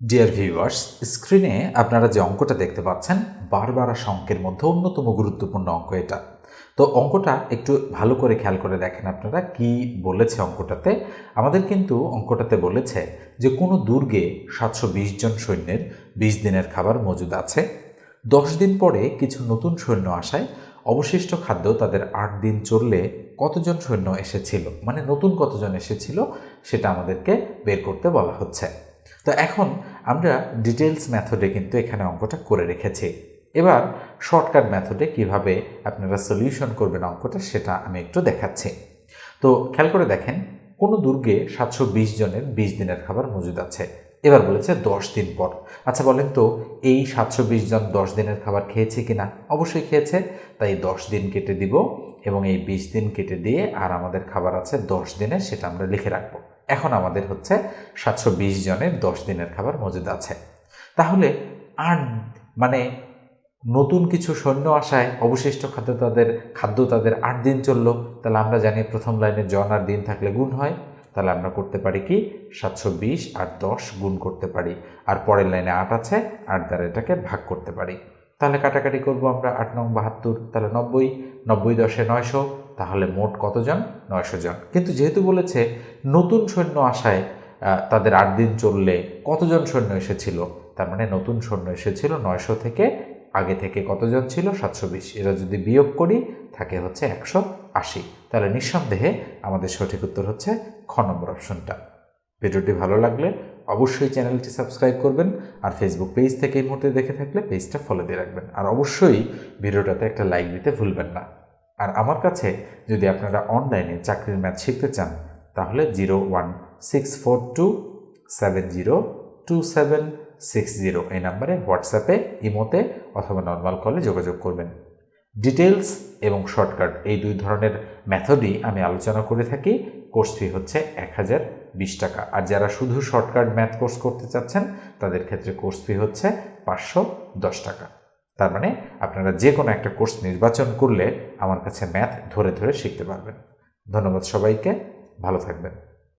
Dear viewers স্ক্রিনে আপনারা যে অঙ্কটা দেখতে পাচ্ছেন, বারবার অঙ্কের মধ্যে অন্যতম গুরুত্বপূর্ণ অঙ্ক এটা। তো অঙ্কটা একটু ভালো করে খেয়াল করে দেখেন আপনারা কি বলেছে অঙ্কটাতে। আমাদের কিন্তু অঙ্কটাতে বলেছে যে কোনো দুর্গে সাতশো বিশ জন সৈন্যের বিশ দিনের খাবার মজুদ আছে। দশ দিন পরে কিছু নতুন সৈন্য আসায় অবশিষ্ট খাদ্য তাদের আট দিন চললে কতজন সৈন্য এসেছিল মানে নতুন কতজন এসেছিল সেটা আমাদেরকে বের করতে বলা হচ্ছে। তো এখন আমরা ডিটেলস মেথডে কিন্তু এখানে অঙ্কটা করে রেখেছি। এবার শর্টকাট মেথডে কীভাবে আপনারা সলিউশন করবেন অঙ্কটা সেটা আমি একটু দেখাচ্ছি। তো খেয়াল করে দেখেন, কোনো দুর্গে সাতশো বিশ জনের বিশ দিনের খাবার মজুদ আছে। এবার বলেছে দশ দিন পর। আচ্ছা বলেন তো, এই সাতশো বিশ জন দশ দিনের খাবার খেয়েছে কি না অবশ্যই খেয়েছে। তাই দশ দিন কেটে দিব এবং এই বিশ দিন কেটে দিয়ে আর আমাদের খাবার আছে দশ দিনের, সেটা আমরা লিখে রাখব। এখন আমাদের হচ্ছে সাতশো বিশ জনের দশ দিনের খাবার মজুদ আছে। তাহলে আট মানে নতুন কিছু সৈন্য আসায় অবশিষ্ট খাদ্য তাদের খাদ্য তাদের আট দিন চলল, তাহলে আমরা জানি প্রথম লাইনে জন আর দিন থাকলে গুণ হয়, তাহলে আমরা করতে পারি কি? সাতশো বিশ আর দশ গুণ করতে পারি, আর পরের লাইনে আট আছে, আট দ্বারা এটাকে ভাগ করতে পারি। তাহলে কাটাকাটি করব আমরা আট নং বাহাত্তর, তাহলে নব্বই নব্বই দশে নয়শো, তাহলে মোট কতজন? নয়শো জন। কিন্তু যেহেতু বলেছে নতুন সৈন্য আসায় তাদের আট দিন চললে কতজন সৈন্য এসেছিল? তার মানে নতুন সৈন্য এসেছিল নয়শো থেকে আগে থেকে কতজন ছিল? সাতশো বিশ। এরা যদি বিয়োগ করি, থাকে হচ্ছে একশো আশি। তাহলে নিঃসন্দেহে আমাদের সঠিক উত্তর হচ্ছে খ নম্বর অপশনটা ভিডিওটি ভালো লাগলে অবশ্যই চ্যানেলটি সাবস্ক্রাইব করবেন আর ফেসবুক পেজ থেকে এই মুহূর্তে দেখে থাকলে পেজটা ফলো দিয়ে রাখবেন। আর অবশ্যই ভিডিওটাতে একটা লাইক দিতে ভুলবেন না। আর আমার কাছে যদি আপনারা অনলাইনে চাকরির ম্যাথ শিখতে চান, তাহলে zero one six four two seven zero two seven six zero এই নাম্বারে হোয়াটসঅ্যাপে ইমোতে অথবা নর্মাল কলে যোগাযোগ করবেন। ডিটেলস এবং শর্টকাট এই দুই ধরনের মেথডই আমি আলোচনা করে থাকি। কোর্স ফি হচ্ছে এক হাজার বিশ টাকা। আর যারা শুধু শর্টকাট ম্যাথ কোর্স করতে চাচ্ছেন, তাদের ক্ষেত্রে কোর্স ফি হচ্ছে পাঁচশো দশ টাকা। তার মানে আপনারা যে কোনো একটা কোর্স নির্বাচন করলে আমার কাছে ম্যাথ ধরে ধরে শিখতে পারবেন। ধন্যবাদ সবাইকে, ভালো থাকবেন।